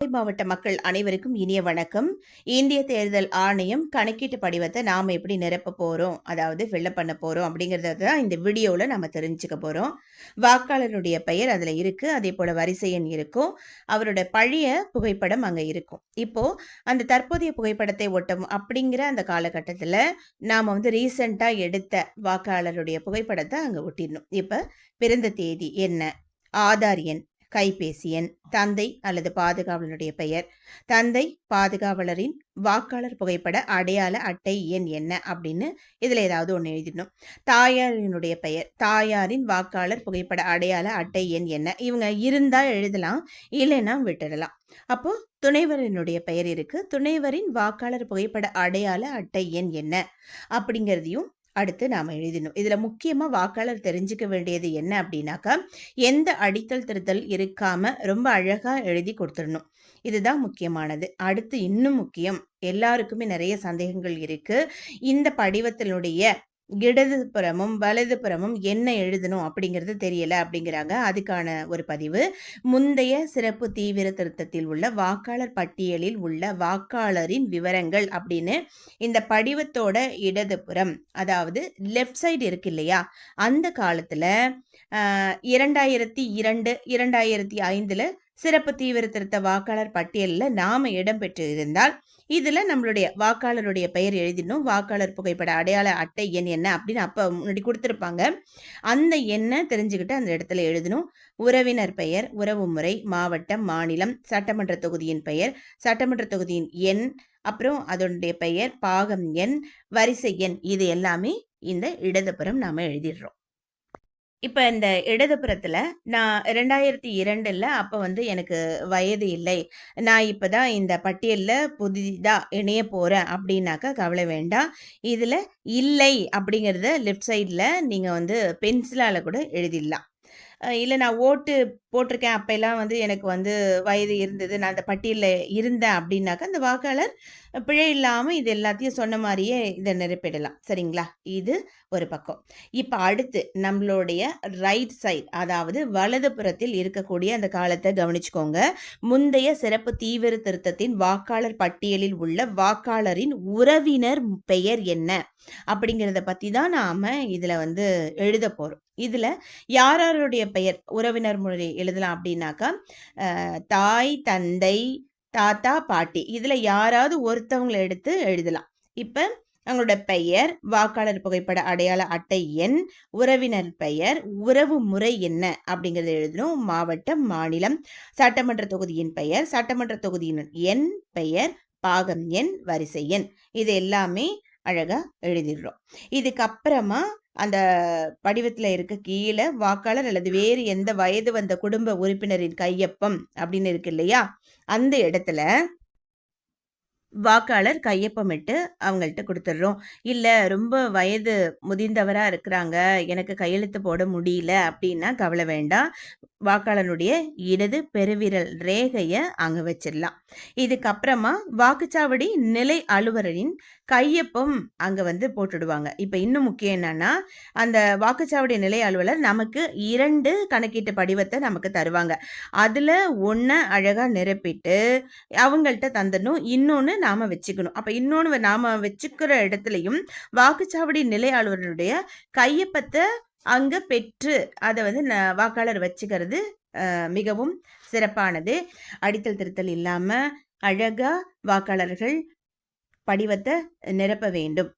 மாவட்ட மக்கள் அனைவருக்கும் இனிய வணக்கம். இந்திய தேர்தல் ஆணையம் கணக்கீட்டு படிவத்தை நாம் எப்படி நிரப்ப போகிறோம் அதாவது ஃபில்லப் பண்ண போகிறோம் அப்படிங்கிறத தான் இந்த வீடியோவில் நம்ம தெரிஞ்சுக்க போகிறோம் வாக்காளருடைய பெயர் அதில் இருக்குது அதே போல் வரிசை எண் இருக்கும் அவரோட பழைய புகைப்படம் அங்கே இருக்கும். இப்போது அந்த தற்போதைய புகைப்படத்தை ஒட்டும் அப்படிங்கிற அந்த காலகட்டத்தில் நாம் வந்து ரீசண்டாக எடுத்த வாக்காளருடைய புகைப்படத்தை அங்கே ஒட்டிடணும். இப்போ பிறந்த தேதி என்ன ஆதார் எண் கைபேசி எண் தந்தை அல்லது பாதுகாவலருடைய பெயர். தந்தை பாதுகாவலரின் வாக்காளர் புகைப்பட அடையாள அட்டை எண் என்ன அப்படின்னு இதில் ஏதாவது ஒன்று எழுதிடணும். தாயாரினுடைய பெயர் தாயாரின் வாக்காளர் புகைப்பட அடையாள அட்டை எண் என்ன? இவங்க இருந்தால் எழுதலாம் இல்லைன்னா விட்டுடலாம். அப்போ துணைவரினுடைய பெயர் இருக்கு. துணைவரின் வாக்காளர் புகைப்பட அடையாள அட்டை எண் என்ன? அப்படிங்கிறதையும் அடுத்து நாம் எழுதணும் இதில் முக்கியமாக வாக்காளர் தெரிஞ்சுக்க வேண்டியது என்ன அப்படின்னாக்கா எந்த அடித்தல் திருத்தல் இருக்காமல் ரொம்ப அழகாக எழுதி கொடுத்துடணும். இதுதான் முக்கியமானது. அடுத்து இன்னும் முக்கியம் எல்லாருக்குமே நிறைய சந்தேகங்கள் இருக்குது இந்த படிவத்தினுடைய இடதுபுறமும் வலதுபுறமும் என்ன எழுதணும் அப்படிங்கிறது தெரியல அப்படிங்கிறாங்க. அதுக்கான ஒரு பதிவு. முந்தைய சிறப்பு தீவிர திருத்தத்தில் உள்ள வாக்காளர் பட்டியலில் உள்ள வாக்காளரின் விவரங்கள் அப்படின்னு இந்த படிவத்தோட இடதுபுறம் அதாவது லெஃப்ட் சைடு இருக்கு இல்லையா? அந்த காலத்துல இரண்டாயிரத்தி இரண்டு இரண்டாயிரத்தி ஐந்துல சிறப்பு தீவிர திருத்த வாக்காளர் பட்டியலில் நாம இடம்பெற்று இருந்தால் இதில் நம்மளுடைய வாக்காளருடைய பெயர் எழுதிடணும். வாக்காளர் புகைப்பட அடையாள அட்டை எண் என்ன அப்படின்னு அப்போ முன்னாடி கொடுத்துருப்பாங்க. அந்த எண்ணை தெரிஞ்சுக்கிட்டு அந்த இடத்துல எழுதணும். உறவினர் பெயர் உறவு முறை மாவட்டம் மாநிலம் சட்டமன்ற தொகுதியின் பெயர் சட்டமன்ற தொகுதியின் எண் அப்புறம் அதனுடைய பெயர் பாகம் எண் வரிசை எண் இது எல்லாமே இந்த இடதுபுறம் நாம் எழுதிடுறோம். இப்ப இந்த இடதுபுறத்துல நான் 2002ல அப்ப வந்து எனக்கு வயது இல்லை. நான் இப்ப தான் இந்த பட்டியல்ல புதிதா இணைய போறேன் அப்படின்னாக்கா கவலை வேண்டாம். இதுல இல்லை அப்படிங்கிறத லெஃப்ட் சைட்ல நீங்க வந்து பென்சிலால கூட எழுதிடலாம். இல்லை நான் ஓட்டு போட்டிருக்கேன். அப்போல்லாம் வந்து எனக்கு வந்து வயது இருந்தது. நான் அந்த பட்டியலில் இருந்தேன் அப்படின்னாக்கா, அந்த வாக்காளர் பிழை இல்லாமல் இது எல்லாத்தையும் சொன்ன மாதிரியே இதை நிரப்பிடலாம். சரிங்களா? இது ஒரு பக்கம். இப்போ அடுத்து நம்மளுடைய ரைட் சைட் அதாவது வலது புறத்தில் இருக்கக்கூடிய அந்த காலத்தை கவனிச்சுக்கோங்க. முந்தைய சிறப்பு தீவிர திருத்தத்தின் வாக்காளர் பட்டியலில் உள்ள வாக்காளரின் உறவினர் பெயர் என்ன? அப்படிங்கிறத பற்றி தான் நாம் இதில் வந்து எழுத போகிறோம் இதில் யார் யாருடைய பெயர்? உறவினர் முறை எழுதலாம் அப்படின்னாக்கா தாய் தந்தை தாத்தா பாட்டி. இதில் யாராவது ஒருத்தவங்களை எடுத்து எழுதலாம். இப்போ அவங்களோட பெயர் வாக்காளர் புகைப்பட அடையாள அட்டை எண் உறவினர் பெயர் உறவு முறை என்ன அப்படிங்கிறத எழுதணும். மாவட்டம் மாநிலம் சட்டமன்ற தொகுதியின் பெயர் சட்டமன்ற தொகுதியின் எண் பெயர் பாகம் எண் வரிசை எண். இது எல்லாமே அழகாக எழுதிடுறோம். இதுக்கப்புறமா அந்த படிவத்தில் இருக்க கீழே வாக்காளர் அல்லது வேறு எந்த வயது வந்த குடும்ப உறுப்பினரின் கையொப்பம் அப்படின்னு இருக்கு இல்லையா? அந்த இடத்துல வாக்காளர் கையொப்பமிட்டு அவங்கள்ட்ட கொடுத்துட்றோம் இல்லை ரொம்ப வயது முதிர்ந்தவராக இருக்கிறாங்க. எனக்கு கையெழுத்து போட முடியல அப்படின்னா கவலை வேண்டாம். வாக்காளனுடைய இடது பெருவிரல் ரேகையை அங்கே வச்சிடலாம் இதுக்கப்புறமா வாக்குச்சாவடி நிலை அலுவலரின் கையொப்பம் அங்கே வந்து போட்டுடுவாங்க. இப்போ இன்னும் முக்கியம் என்னன்னா அந்த வாக்குச்சாவடி நிலை அலுவலர் நமக்கு இரண்டு கணக்கீட்டு படிவத்தை நமக்கு தருவாங்க. அதில் ஒன்றை அழகாக நிரப்பிட்டு அவங்கள்ட்ட தந்துடணும் இன்னொன்று நாம் வச்சுக்கணும். அப்போ இன்னொன்று நாம் வச்சுக்கிற இடத்துலையும் வாக்குச்சாவடி நிலை அலுவலருடைய கையப்பத்தை அங்கே பெற்று அதை வந்து வாக்காளர் வச்சுக்கிறது மிகவும் சிறப்பானது. அடித்தல் திருத்தல் இல்லாமல் அழகாக வாக்காளர்கள் படிவத்தை நிரப்ப வேண்டும்.